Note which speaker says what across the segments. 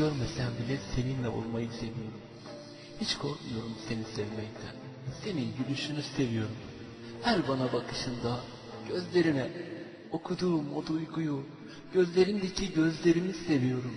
Speaker 1: görmesem bile seninle olmayı seviyorum. Hiç korkmuyorum seni sevmekten. Senin gülüşünü seviyorum. Her bana bakışında, gözlerine okuduğum o duyguyu, gözlerindeki gözlerimi seviyorum.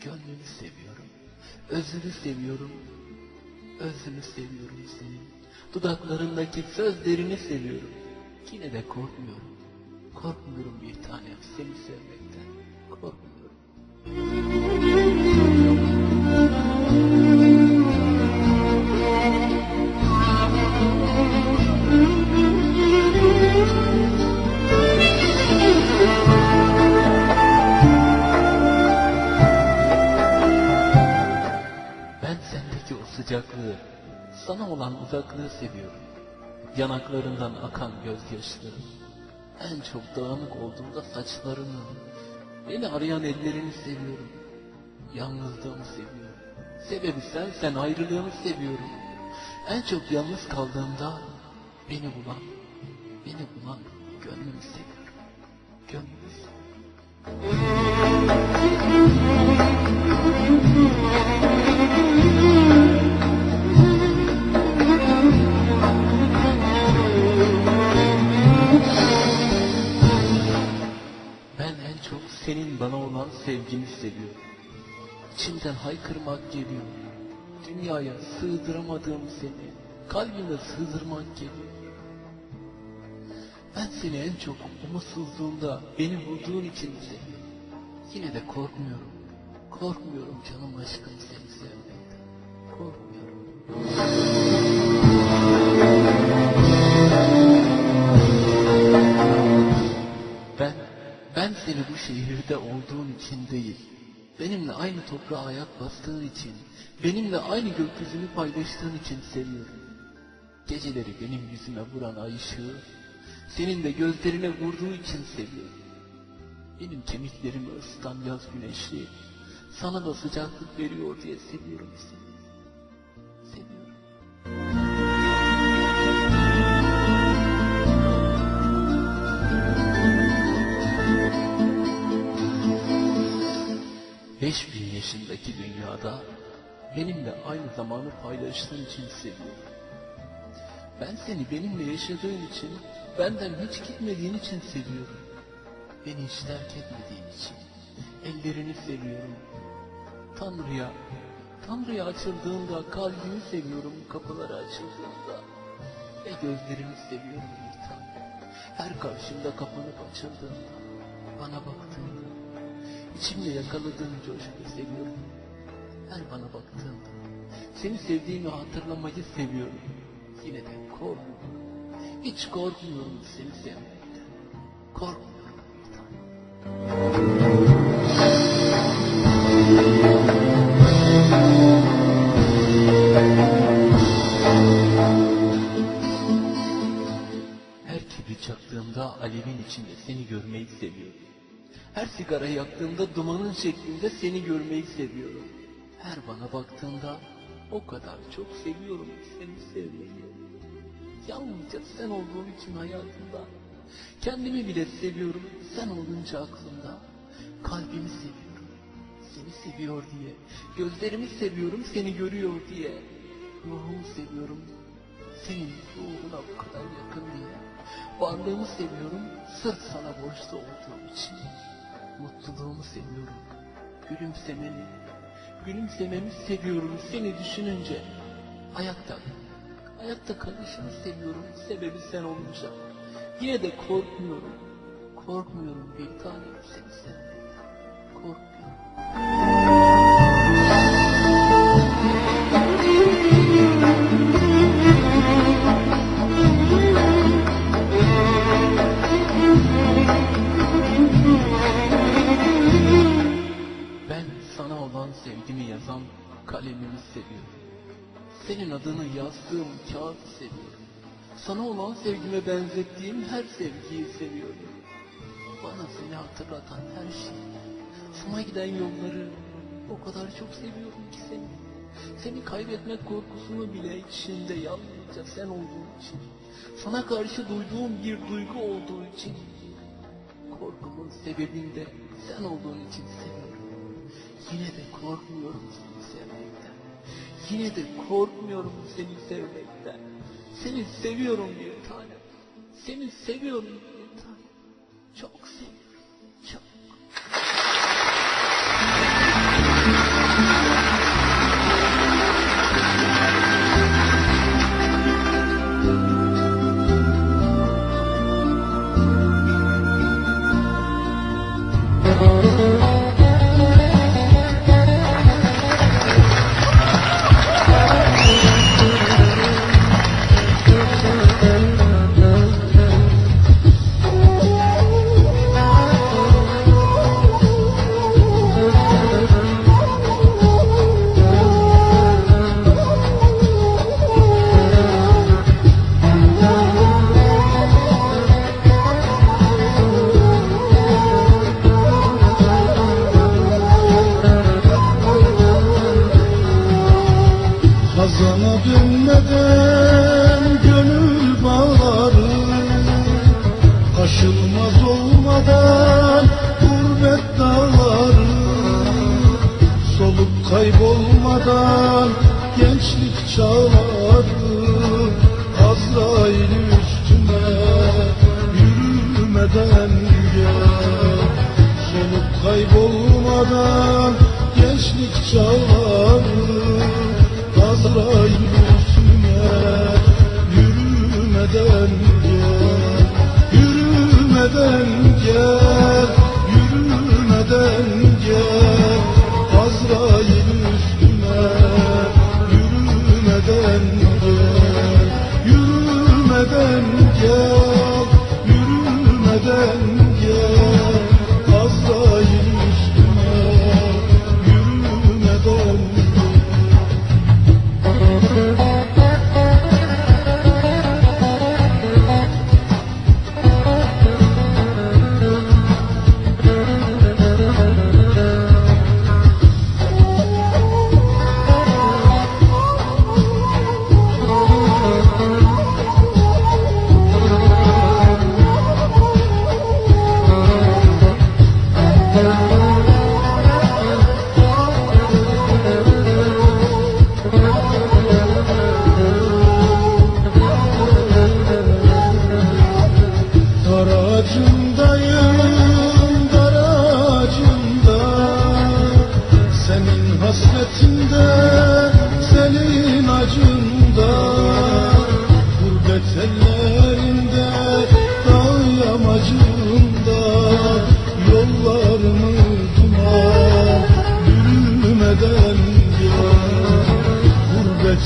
Speaker 1: Gönlünü seviyorum. Özünü seviyorum. Özünü seviyorum senin. Dudaklarındaki sözlerini seviyorum. Yine de korkmuyorum. Korkmuyorum bir tanem seni sevmekten. Korkmuyorum. Sana olan uzaklığı seviyorum. Yanaklarından akan gözyaşları, en çok dağınık olduğunda saçlarını, beni arayan ellerini seviyorum. Yalnızlığımı seviyorum. Sebebi sensen ayrılığımı seviyorum. En çok yalnız kaldığımda beni bulan, beni bulan gönlümü seviyorum. Gönlümü seviyorum. Senin bana olan sevgini seviyorum. İçimden haykırmak geliyor. Dünyaya sığdıramadığım seni, kalbime sığdırmak geliyor. Ben seni en çok umutsuzluğunda beni bulduğun için seviyorum. Yine de korkmuyorum. Korkmuyorum canım aşkım seni sevmekten. Korkmuyorum. Seni bu şehirde olduğun için değil, benimle aynı toprağa ayak bastığın için, benimle aynı gökyüzünü paylaştığın için seviyorum. Geceleri benim yüzüme vuran ay ışığı, senin de gözlerine vurduğu için seviyorum. Benim kemiklerimi ısıtan yaz güneşi, sana da sıcaklık veriyor diye seviyorum seni. 5000 yaşındaki dünyada benimle aynı zamanı paylaştığın için seviyorum. Ben seni benimle yaşadığın için, benden hiç gitmediğin için seviyorum. Beni hiç terk etmediğin için. Ellerini seviyorum. Tanrı'ya, Tanrı'ya açıldığında kalbini seviyorum kapıları açıldığında. Ve gözlerimi seviyorum bir tanem. Her karşımda kapanıp açıldığında bana baktığında içimde yakaladığın coşkuyu seviyorum. Her bana baktığında, seni sevdiğimi hatırlamayı seviyorum. Yine de korkmuyorum. Hiç korkmuyorum seni sevmekten. Korkmuyorum bir tane. Her kibrit çaktığımda alevin içinde seni görmeyi seviyorum. Her sigara yaktığımda dumanın şeklinde seni görmeyi seviyorum. Her bana baktığında o kadar çok seviyorum ki seni sevmeyi. Yalnızca sen olduğun için hayatımda. Kendimi bile seviyorum sen olunca aklımda. Kalbimi seviyorum. Seni seviyor diye. Gözlerimi seviyorum seni görüyor diye. Ruhumu seviyorum. Senin ruhuna bu kadar yakın diye. Varlığımı seviyorum sırf sana borçlu olduğum için. Mutluluğumu seviyorum. Gülümsemeni. Gülümsememi seviyorum seni düşününce. Ayakta. Ayakta kalışını seviyorum sebebi sen olunca. Yine de korkmuyorum. Korkmuyorum bir tanem seni sevmekten. Korkmuyorum. Hatırlatan her şeyi, sana giden yolları o kadar çok seviyorum ki seni. Seni kaybetmek korkusunu bile içinde yalnızca sen olduğun için, sana karşı duyduğum bir duygu olduğu için, korkumun sebebinde sen olduğun için seviyorum. Yine de korkmuyorum seni sevmekten. Yine de korkmuyorum seni sevmekten. Seni seviyorum bir tanem. Seni seviyorum bir tanem. Çok seviyorum.
Speaker 2: Solup kaybolmadan gençlik çağları Azrail üstüne yürümeden gel Yürümeden gel Yürümeden gel Azrail üstüne yürümeden gel Yürümeden gel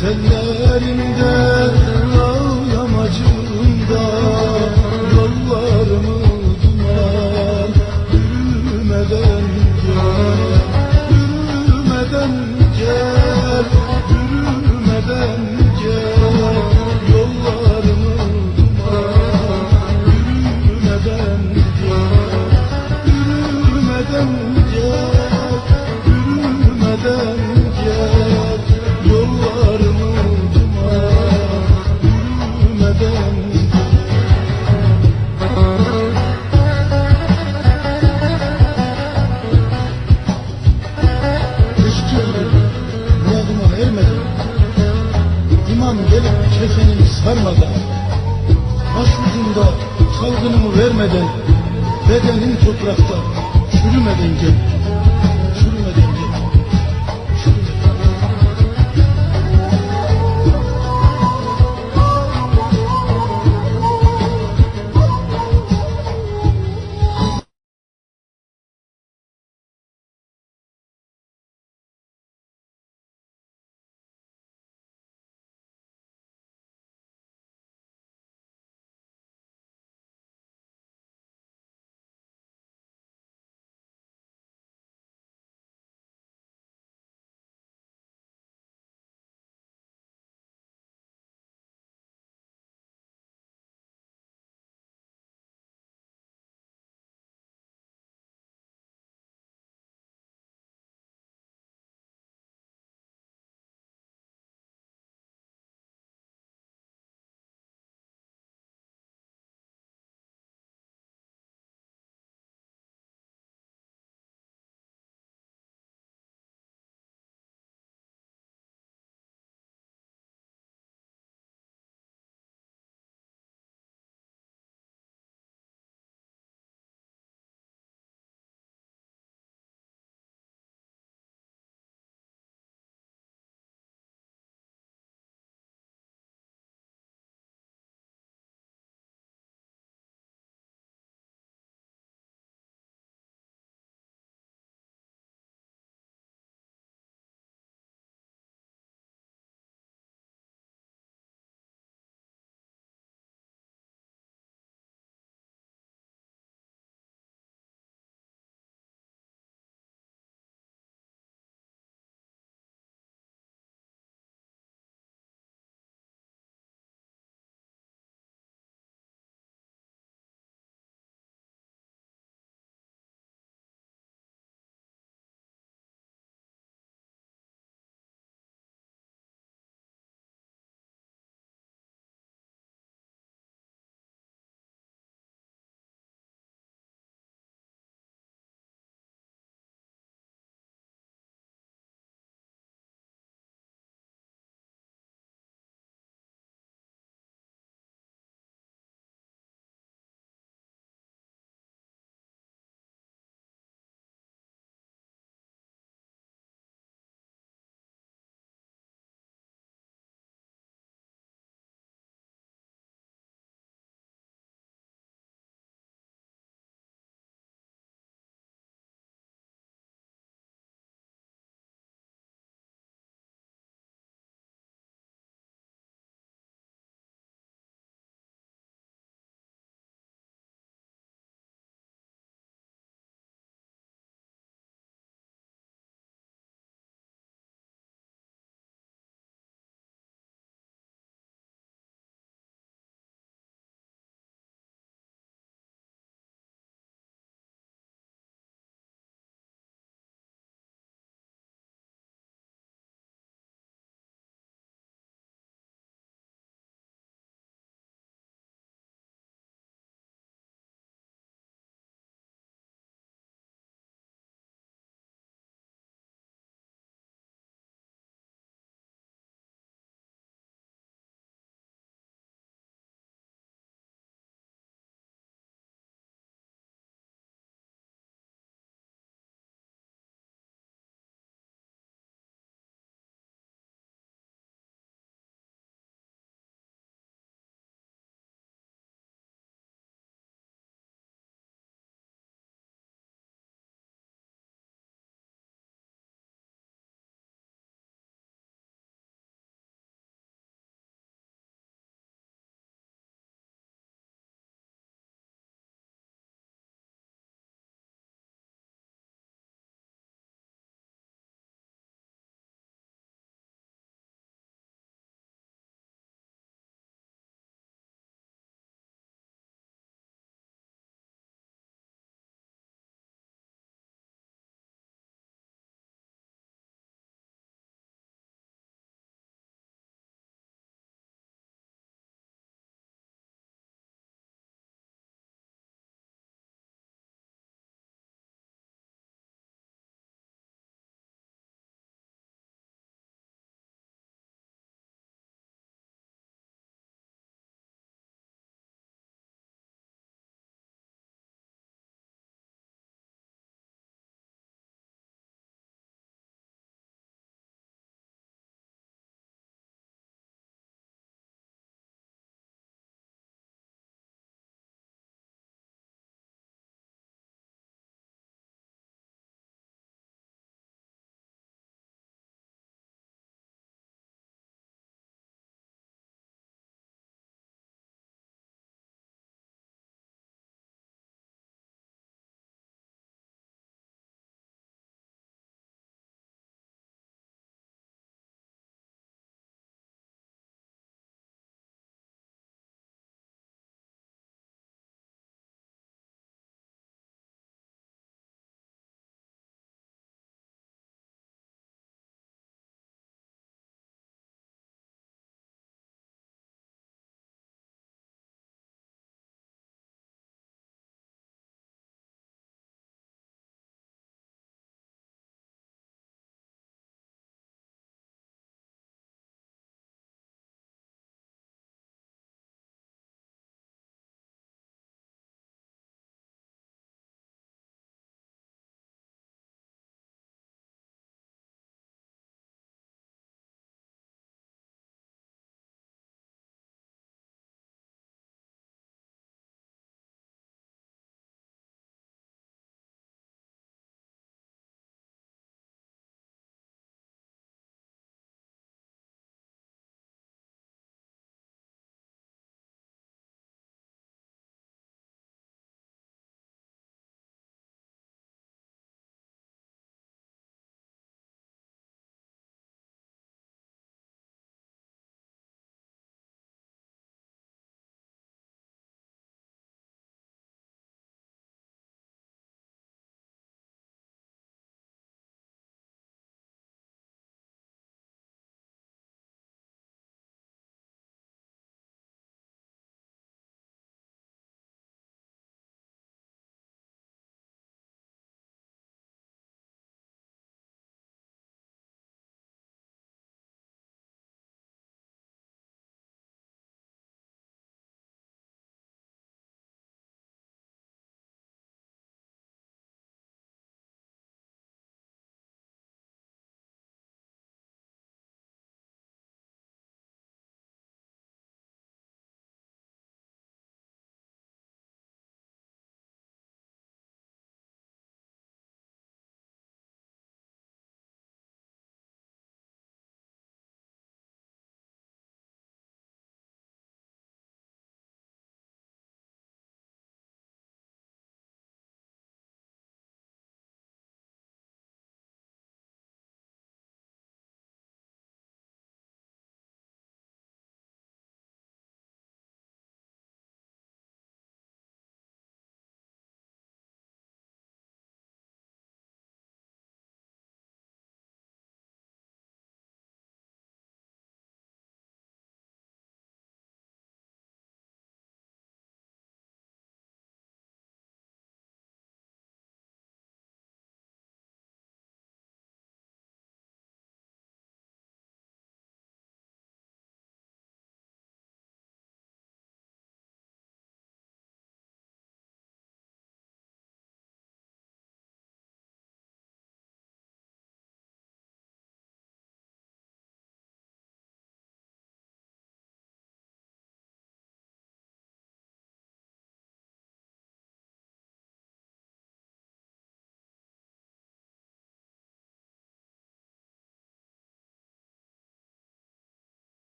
Speaker 2: Gurbet